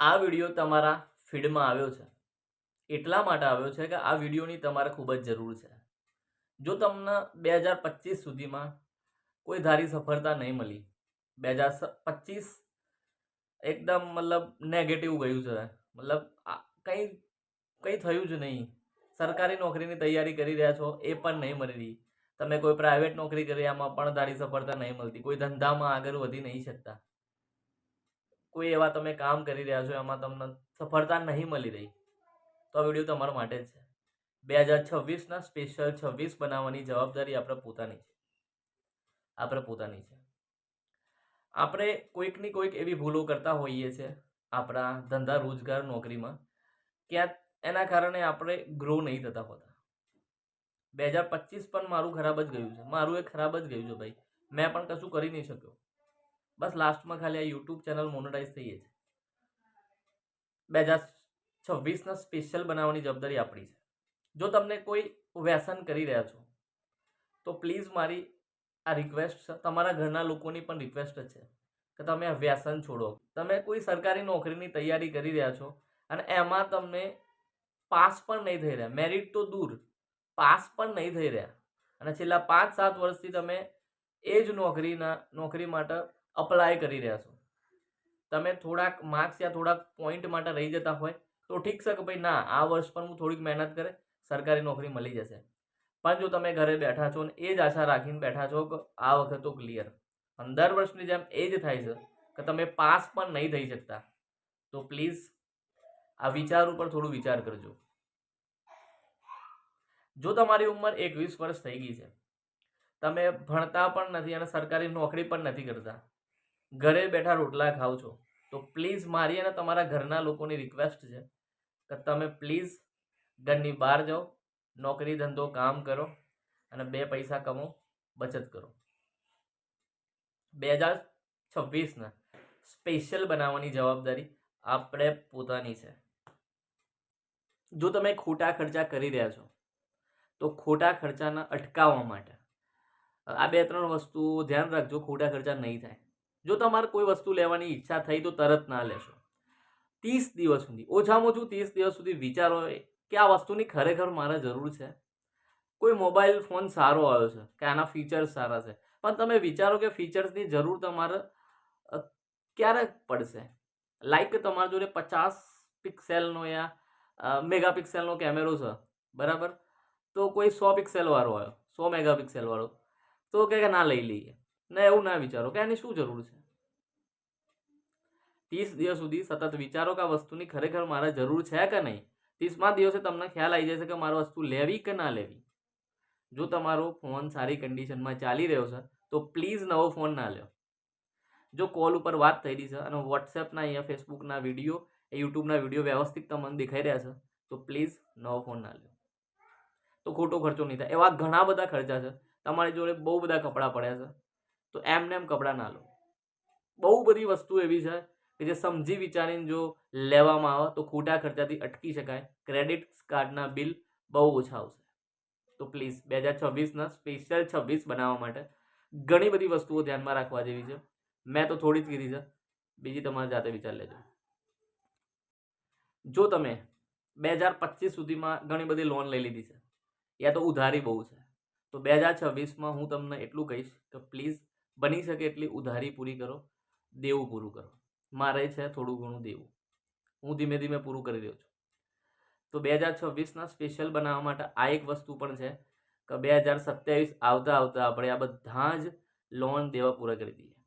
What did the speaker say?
આ વીડિયો તમારા ફીડમાં આવ્યો છે. એટલા માટે આવ્યો છે કે આ વિડીયોની તમારે ખૂબ જ જરૂર છે. જો તમને બે હજાર પચીસ સુધીમાં કોઈ ધારી સફળતા નહીં મળી, બે હજાર પચીસ એકદમ મતલબ નેગેટિવ ગયું છે. મતલબ કંઈ કંઈ થયું જ નહીં. સરકારી નોકરીની તૈયારી કરી રહ્યા છો, એ પણ નહીં મળી તમે કોઈ પ્રાઇવેટ નોકરી કરી એમાં પણ ધારી સફળતા નહીં મળતી. કોઈ ધંધામાં આગળ વધી નહીં શકતા. કોઈ એવા તમે કામ કરી રહ્યા છો, એમાં તમને સફળતા નહીં મળી રહી, તો આ વીડિયો તમારા માટે જ છે. બે હજાર છવ્વીસના સ્પેશિયલ છવ્વીસ બનાવવાની જવાબદારી આપણે પોતાની છે. આપણે પોતાની છે. આપણે કોઈકની કોઈક એવી ભૂલો કરતા હોઈએ છીએ, આપણા ધંધા રોજગાર નોકરીમાં ક્યાં એના કારણે આપણે ગ્રો નહીં થતા હોતા. બે હજાર પચીસ પણ મારું ખરાબ જ ગયું છે. મારું એ ખરાબ જ ગયું છે ભાઈ. મેં પણ કશું કરી નહીં શક્યો. બસ લાસ્ટમાં ખાલી આ યુટ્યુબ ચેનલ મોનેટાઈઝ થઈ છે. બે હજાર છવ્વીસના સ્પેશિયલ બનાવવાની જવાબદારી આપણી છે. જો તમને કોઈ વ્યસન કરી રહ્યા છો, તો પ્લીઝ મારી આ રિક્વેસ્ટ છે, તમારા ઘરના લોકોની પણ રિક્વેસ્ટ છે કે તમે આ વ્યસન છોડો. તમે કોઈ સરકારી નોકરીની તૈયારી કરી રહ્યા છો અને એમાં તમને પાસ પણ નહીં થઈ રહ્યા મેરિટ તો દૂર, પાસ પણ નહીં થઈ રહ્યા. અને છેલ્લા પાંચ સાત વર્ષથી તમે એ જ નોકરીના, નોકરી માટે અપ્લાય કરી રહ્યા છો. તમે થોડાક માર્ક્સ યા થોડાક પોઈન્ટ માટે રહી જતા હોય તો ઠીક છે કે ભાઈ ના, આ વર્ષ પણ હું થોડીક મહેનત કરે, સરકારી નોકરી મળી જશે. પણ જો તમે ઘરે બેઠા છો ને, એ જ આશા રાખીને બેઠા છો કે આ વખત તો ક્લિયર પંદર વર્ષની જેમ એ જ થાય છે કે તમે પાસ પણ નહીં થઈ શકતા. તો પ્લીઝ આ વિચાર ઉપર થોડું વિચાર કરજો. જો તમારી ઉંમર એકવીસ વર્ષ થઈ ગઈ છે, તમે ભણતા પણ નથી અને સરકારી નોકરી પણ નથી કરતા ઘરે બેઠા રોટલા ખાવ છો, તો પ્લીઝ મારી અને તમારા ઘરના લોકોની રિક્વેસ્ટ છે કે તમે પ્લીઝ ઘરની બહાર જાઓ, નોકરી ધંધો કામ કરો અને બે પૈસા કમો બચત કરો. બે હજાર છવ્વીસના સ્પેશિયલ બનાવવાની જવાબદારી આપણે પોતાની છે. જો તમે ખોટા ખર્ચા કરી રહ્યા છો, તો ખોટા ખર્ચાના અટકાવવા માટે આ બે ત્રણ વસ્તુઓ ધ્યાન રાખજો, ખોટા ખર્ચા નહીં થાય. જો તમારે કોઈ વસ્તુ લેવાની ઈચ્છા થઈ તો તરત ના લેશો. ત્રીસ દિવસ સુધી. ઓછામાં ઓછું ત્રીસ દિવસ સુધી વિચારો કે આ વસ્તુની ખરેખર મારે જરૂર છે. કોઈ મોબાઈલ ફોન સારો આવ્યો છે કે આના ફીચર્સ સારા છે. પણ તમે વિચારો કે ફીચર્સની જરૂર તમારે ક્યારે પડશે? લાઈક તમારા જોડે પચાસ પિક્સેલનો યા મેગા પિક્સેલનો કેમેરો છે. બરાબર? તો કોઈ સો પિક્સેલવાળો આવ્યો. સો મેગા પિક્સેલવાળો તો કે ના લઈ લઈએ. ના એવું ના વિચારો, કે એની શું જરૂર છે? ત્રીસ દિવસ સુધી સતત વિચારો કે આ વસ્તુની ખરેખર મારે જરૂર છે કે નહીં? ત્રીસમા દિવસે તમને ખ્યાલ આવી જશે કે મારે વસ્તુ લેવી કે ના લેવી. જો તમારો ફોન સારી કન્ડિશનમાં ચાલી રહ્યો છે, તો પ્લીઝ નવો ફોન ના લ્યો. જો કોલ ઉપર વાત થઈ રહી છે અને વોટ્સએપના અહીંયા ફેસબુકના વીડિયો એ યુટ્યુબના વીડિયો વ્યવસ્થિત તમને દેખાઈ રહ્યા છે, તો પ્લીઝ નવો ફોન ના લ્યો. તો ખોટો ખર્ચો નહીં થાય. એવા ઘણા બધા ખર્ચા છે. તમારી જોડે બહુ બધા કપડાં પડ્યા છે. તો એમને એમ કપડાં ના લો. બહુ બધી વસ્તુ એવી છે કે જે સમજી વિચારીને જો લેવામાં આવે તો ખોટા ખર્ચાથી અટકી શકાય. ક્રેડિટ કાર્ડના બિલ બહુ ઓછા આવશે. તો પ્લીઝ બે હજાર છવ્વીસના સ્પેશિયલ છવ્વીસ બનાવવા માટે ઘણી બધી વસ્તુઓ ધ્યાનમાં રાખવા જેવી છે. મેં તો થોડી જ કીધી છે. બીજી તમારે જાતે વિચાર લેજો. જો તમે બે હજાર પચીસ સુધીમાં ઘણી બધી લોન લઈ લીધી છે. યા તો ઉધારી બહુ છે. તો બે હજાર છવ્વીસમાં હું તમને એટલું કહીશ કે પ્લીઝ બની શકે એટલી ઉધારી પૂરી કરો, દેવું પૂરું કરો. મારે છે થોડું ઘણું દેવું. હું ધીમે ધીમે પૂરું કરી રહ્યો છું. તો બે હજાર છવ્વીસના સ્પેશિયલ બનાવવા માટે આ એક વસ્તુ પણ છે કે બે હજાર સત્યાવીસ આવતા આવતા આપણે આ બધા જ લોન દેવા પૂરા કરી દઈએ.